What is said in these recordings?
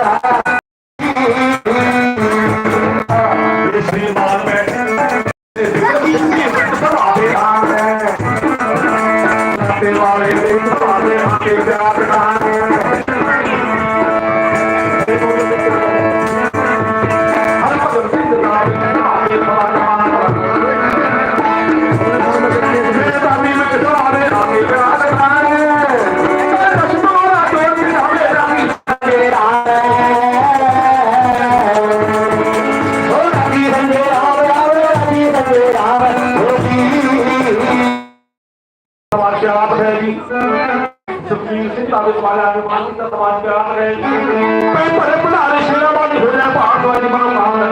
Ha ha ha! তাদের বাজার মানসিকতা বাদ করা হবে তারপরে পুরো আলোচনা বাদ হয়ে যাবে পাহাড় বাদ মানে আমরা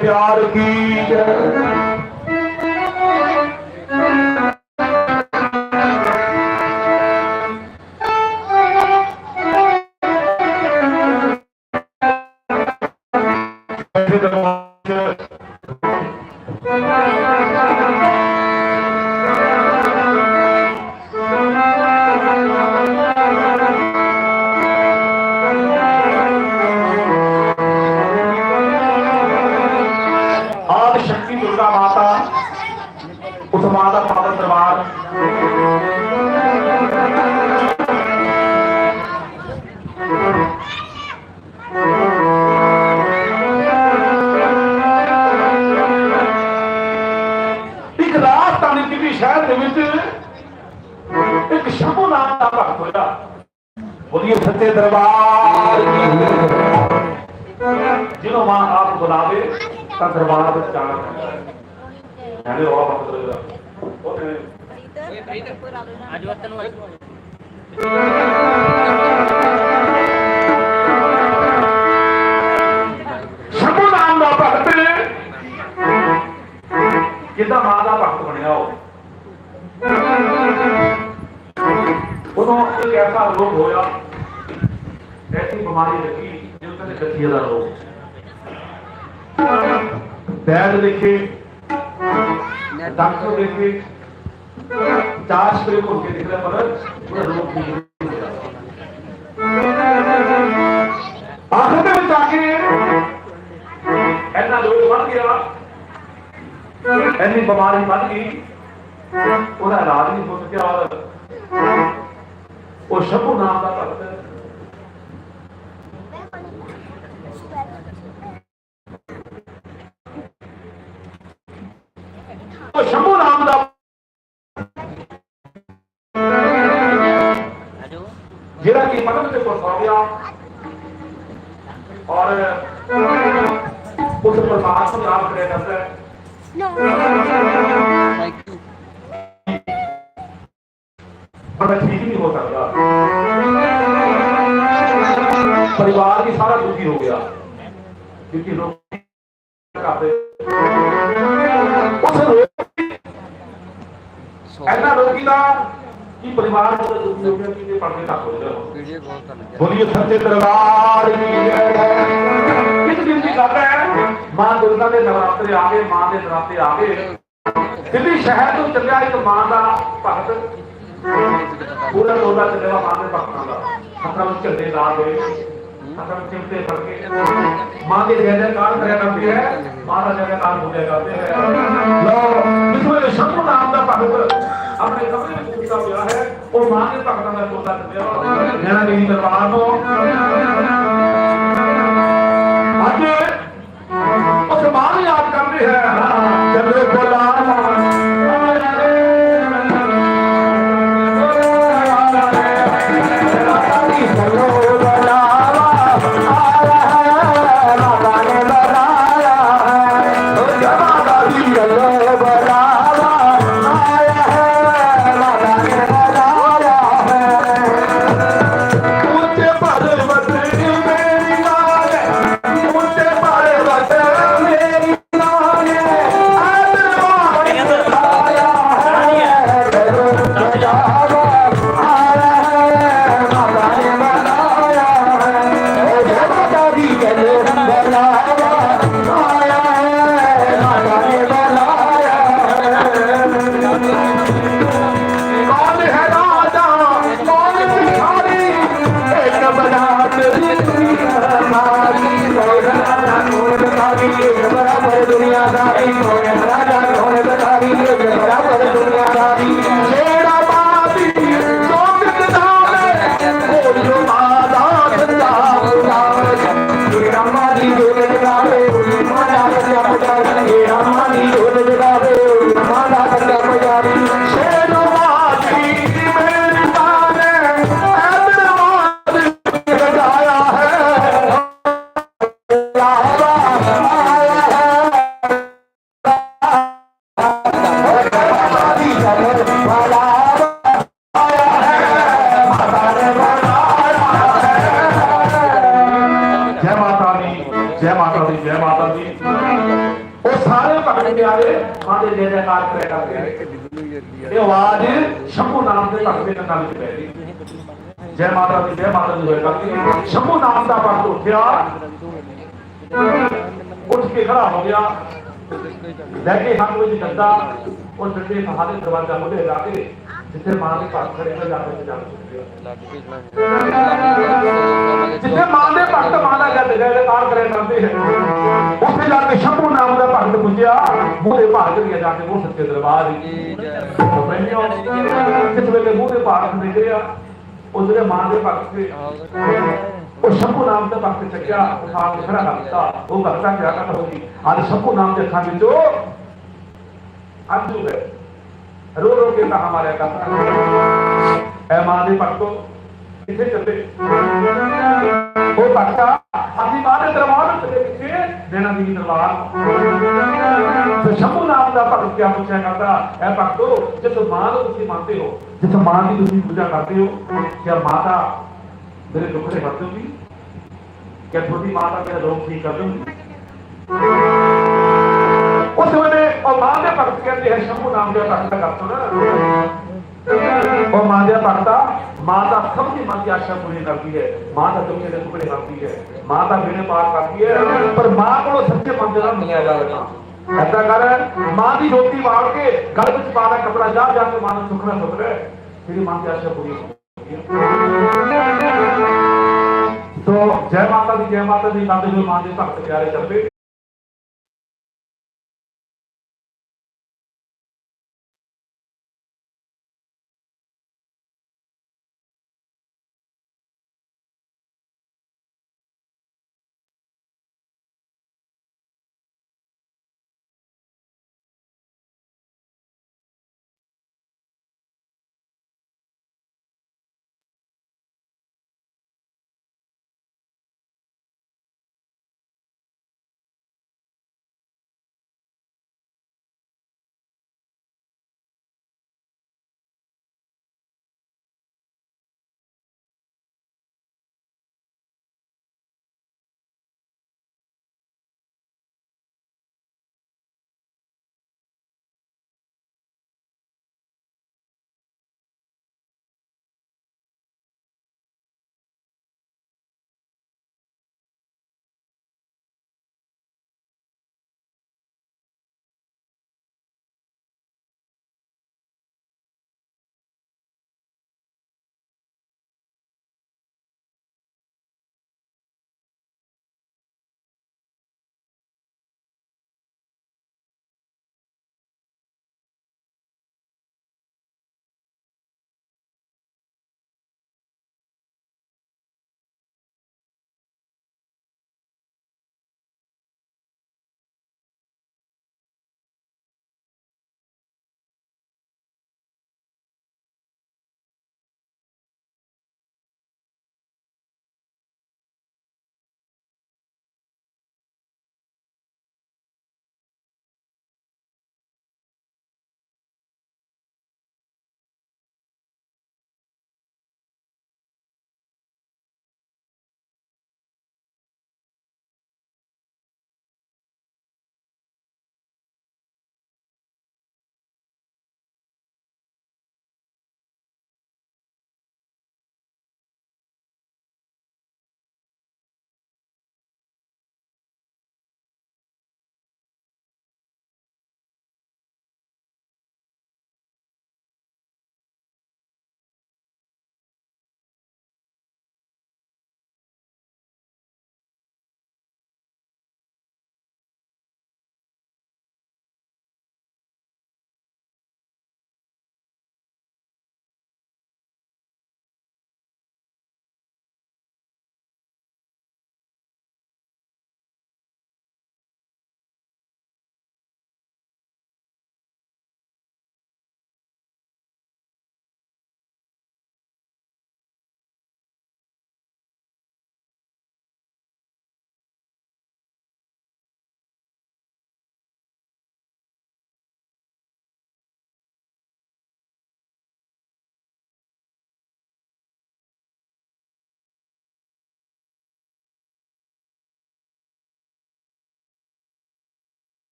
प्यार की ਦਰਬਾਰ ਜਿਹਨੂੰ ਮਾਂ ਆਪ ਬੁਲਾਵੇ, ਤਾਂ ਦਰਬਾਰ ਵਿੱਚ ਜਾਣਾ ਪੈਂਦਾ ਹੈ। ਰੋਲਾ ਪੱਤ ਕਰੇਗਾ ਉਹ ਅੱਜ ਵਤਨ ਨੂੰ ਨਾਮ ਦਾ ਭਗਤ ਕਿੱਦਾਂ ਮਾਂ ਦਾ ਭਗਤ ਬਣਿਆ ਉਹ? ਉਦੋਂ ਇੱਕ ਐਸਾ ਰੋਗ ਹੋਇਆ ਬਿਮਾਰੀ ਲੱਗੀ ਜਿਹਨੂੰ ਕਹਿੰਦੇ ਗਠੀਏ ਦਾ ਰੋਗ। ਬੈਦ ਲਿਖੇ, ਡਾਕਟਰ ਲਿਖੇ, ਜਾਂਚ ਕਰੇ ਕੋਲ ਕੇ ਦਿਖਦਾ, ਪਰ ਉਹਦਾ ਰੋਗ ਠੀਕ ਨਹੀਂ ਹੋਇਆ। ਆਖਰ ਦੇ ਵਿੱਚ ਆ ਕੇ ਇੰਨਾ ਲੋਕ ਵੱਧ ਗਿਆ, ਇੰਨੀ ਬਿਮਾਰੀ ਵੱਧ ਗਈ, ਉਹਦਾ ਇਲਾਜ ਨਹੀਂ ਹੋ ਸਕਿਆ। ਔਰ ਉਹ ਸ਼ੰਭੂ ਨਾਮ ਦਾ ਭਗਤ ਉਹ ਸ਼ੰਭੂ ਨਾਮ ਦਾ ਜਿਹੜਾ ਕਿ ਦੇ ਕੋਲ ਸੌ ਗਿਆ ਔਰ ਉਸ ਪਰਮਾਤਮਾ ਨੂੰ ਯਾਦ ਕਰਿਆ ਕਰਦਾ ਹੈ। ਥੈਂਕ ਯੂ ਪਰ ਠੀਕ ਨਹੀਂ ਹੋ ਸਕਦਾ। ਪਰਿਵਾਰ ਵੀ ਸਾਰਾ ਦੁਖੀ ਹੋ ਗਿਆ। ਕਿਉਂਕਿ ਲੋਕ ਕਰਦੇ ਦਾ ਕਿ ਪਰਿਵਾਰ ਨੂੰ ਦੁਖੀ ਹੋ ਗਿਆ ਕਿ ਇਹ ਪਰਦੇ ਤੱਕ ਹੋ ਲੱਗਿਆ ਬੋਲੀਏ ਸੱਚੇ ਦਰਬਾਰ ਕੀ ਜੈ। ਦੀ ਗੱਲ ਹੈ? ਮਾਂ ਦੁਰਗਾ ਦੇ ਨਵਰਾਤਰੇ ਆ ਗਏ ਮਾਂ ਦੇ ਨਰਾਤੇ ਆ ਗਏ। ਦਿੱਲੀ ਸ਼ਹਿਰ ਤੋਂ ਚੱਲਿਆ ਇੱਕ ਮਾਂ ਦਾ ਭਗਤ। ਪੂਰਾ ਟੋਲਾ ਚੱਲਿਆ ਮਾਂ ਦੇ ਭਗਤਾਂ ਦਾ। ਹੱਥਾਂ ਵਿੱਚ ਝੰਡੇ ਲਾ ਕੇ ਹੱਥਾਂ ਵਿੱਚ ਫੜ ਕੇ। ਮਾਂ ਦੇ ਜੈ ਜੈਕਾਰ ਕਰਿਆ ਕਰਦੇ ਹੈ ਮਾਂ ਦਾ ਆਪਣੇ ਕਮਰੇ ਵਿੱਚ ਸੁੱਤਾ ਹੋਇਆ ਹੈ, ਉਹ ਮਾਂ ਦੇ ਭਗਤਾਂ ਦਾ ਟੋਲਾ ਚੱਲਿਆ ਨੈਣਾ ਦੇਵੀ ਦਰਬਾਰ ਨੂੰ ਅੱਜ ਉਸ ਮਾਂ ਨੂੰ ਯਾਦ ਕਰਦੇ ਹੈ। থাকবেন ਜੈ। ਮਾਤਾ ਦੀ ਜੈ ਮਾਤਾ ਦੀ ਜੈ ਸਾਰੇ ਭਗਤ ਪਿਆਰੇ ਮਾਂ ਦੇ ਜੈ ਜੈਕਾਰ ਕਰਿਆ ਕਰਦੇ ਇਹ ਆਵਾਜ਼ ਸ਼ੰਭੂ ਨਾਮ ਦੇ ਭਗਤ ਦੇ ਕੰਨਾਂ ਪੈ ਗਈ ਜੈ ਮਾਤਾ ਦੀ, ਜੈ ਮਾਤਾ ਦੀ ਹੋਏ ਕਰਦੀ ਸ਼ੰਭੂ ਨਾਮ ਦਾ ਭਗਤ ਉੱਠਿਆ। ਉੱਠ ਕੇ ਖੜਾ ਹੋ ਗਿਆ। ਲੈ ਕੇ ਹੱਥ ਵਿੱਚ ਡੰਡਾ ਉਹ ਡੰਡੇ ਸਹਾਰੇ ਦਰਵਾਜ਼ਾ ਮੁੱਢੇ ਲਾ ਕੇ ਜਿੱਥੇ ਮਾਂ ਦੇ ਭਗਤ ਖੜੇ ਹੋ ਜਾਂਦੇ ਤੇ ਜਾ ਕੇ ਜਿੱਥੇ ਮਾਂ ਦੇ ਭਗਤ ਮਾਂ ਦਾ ਜਦ ਜੈਕਾਰ ਕਰਿਆ ਕਰਦੇ ਹੈ ਉੱਥੇ ਜਾ ਕੇ ਸ਼ੰਭੂ ਨਾਮ ਦਾ ਭਗਤ ਪੁੱਜਿਆ। ਮੂੰਹ ਦੇ ਭਾਗ ਦੀਆਂ ਜਾ ਕੇ ਉਹ ਸੱਚੇ ਦਰਬਾਰ ਵਿੱਚ ਕਿਸ ਵੇਲੇ ਮੂੰਹ ਦੇ ਭਾਗ ਨਿਕਲ ਗਿਆ ਉਹ ਜਿਹੜੇ ਮਾਂ ਦੇ ਭਗਤ ਸੀ ਉਹ ਸ਼ੰਭੂ ਨਾਮ ਦਾ ਭਗਤ ਚੱਕਿਆ ਉਠਾ ਕੇ ਖੜਾ ਕਰ ਦਿੱਤਾ। ਉਹ ਭਗਤਾਂ ਕਿਹਾ ਕਰਦਾ ਹੋਗੀ ਅੱਜ ਸ਼ੰਭੂ ਨਾਮ ਦੇ ਅੱਖਾਂ ਵਿੱਚੋਂ ਅੰਜੂ ਹੈ ਰੋ ਰੋ ਕੇ ਕਹਾ ਮਾਰਿਆ ਕਰਦਾ ਐ ਮਾਂ ਦੇ ਭਗਤੋ ਕਿੱਥੇ ਚੱਲੇ? ਅਸੀਂ ਮਾਂ ਦਰਬਾਰ ਵਿੱਚ ਪਿੱਛੇ ਦੇਣਾ ਦੀ ਦਰਬਾਰ। ਤੇ ਸ਼ੰਭੂ ਨਾਮ ਦਾ ਭਗਤ ਕਿਆ ਪੁੱਛਿਆ ਕਰਦਾ? ਐ ਭਗਤੋ ਜਿਸ ਮਾਂ ਨੂੰ ਤੁਸੀਂ ਮੰਨਦੇ ਹੋ, ਜਿਸ ਮਾਂ ਦੀ ਤੁਸੀਂ ਪੂਜਾ ਕਰਦੇ ਹੋ, ਕਿਆ ਮਾਤਾ ਮੇਰੇ ਦੁੱਖ ਦੇ ਹੱਥ ਹੋਗੀ ਕਿਆ ਤੁਹਾਡੀ ਮਾਤਾ ਮੇਰਾ ਰੋਗ ਠੀਕ ਕਰ ਦੂੰਗੀ ਉਸ ਵੇਲੇ ਉਹ ਮਾਂ ਦੇ ਭਗਤ ਕਹਿੰਦੇ ਹੈ ਸ਼ੰਭੂ ਨਾਮ ਦੇ ਭਗਤ ਕਰ ਨਾ ਉਹ ਮਾਂ ਦੇ ਭਗਤਾ ਮਾਂ ਦਾ ਸਭ ਦੀ ਮਨ ਦੀ ਆਸ਼ਾ ਪੂਰੀ ਕਰਦੀ ਹੈ। ਮਾਂ ਦਾ ਦੁੱਖੇ ਦੇ ਟੁਕੜੇ ਕਰਦੀ ਹੈ। ਮਾਂ ਦਾ ਬਿਨੇ ਪਾਰ ਕਰਦੀ ਹੈ। ਪਰ ਮਾਂ ਕੋਲੋਂ ਸੱਚੇ ਮਨ ਦੇ ਨਾਲ ਮਿਲਿਆ ਜਾਵੇਗਾ ਐਦਾਂ ਕਰ, ਮਾਂ ਦੀ ਰੋਟੀ ਵਾੜ ਕੇ ਗਲ ਵਿੱਚ ਪਾ ਲੈ ਕਪੜਾ, ਜਾ ਜਾ ਕੇ ਮਾਂ ਨੂੰ ਸੁਖਣਾ ਸੁਖ ਤੇਰੀ ਮਾਂ ਦੀ ਆਸ਼ਾ ਪੂਰੀ ਤੋ ਜੈ ਮਾਤਾ ਦੀ, ਜੈ ਮਾਤਾ ਦੀ ਕਰਦੇ ਹੋਏ ਮਾਂ ਦੇ ਭਗਤ ਪਿਆਰੇ ਚੱਲਦੇ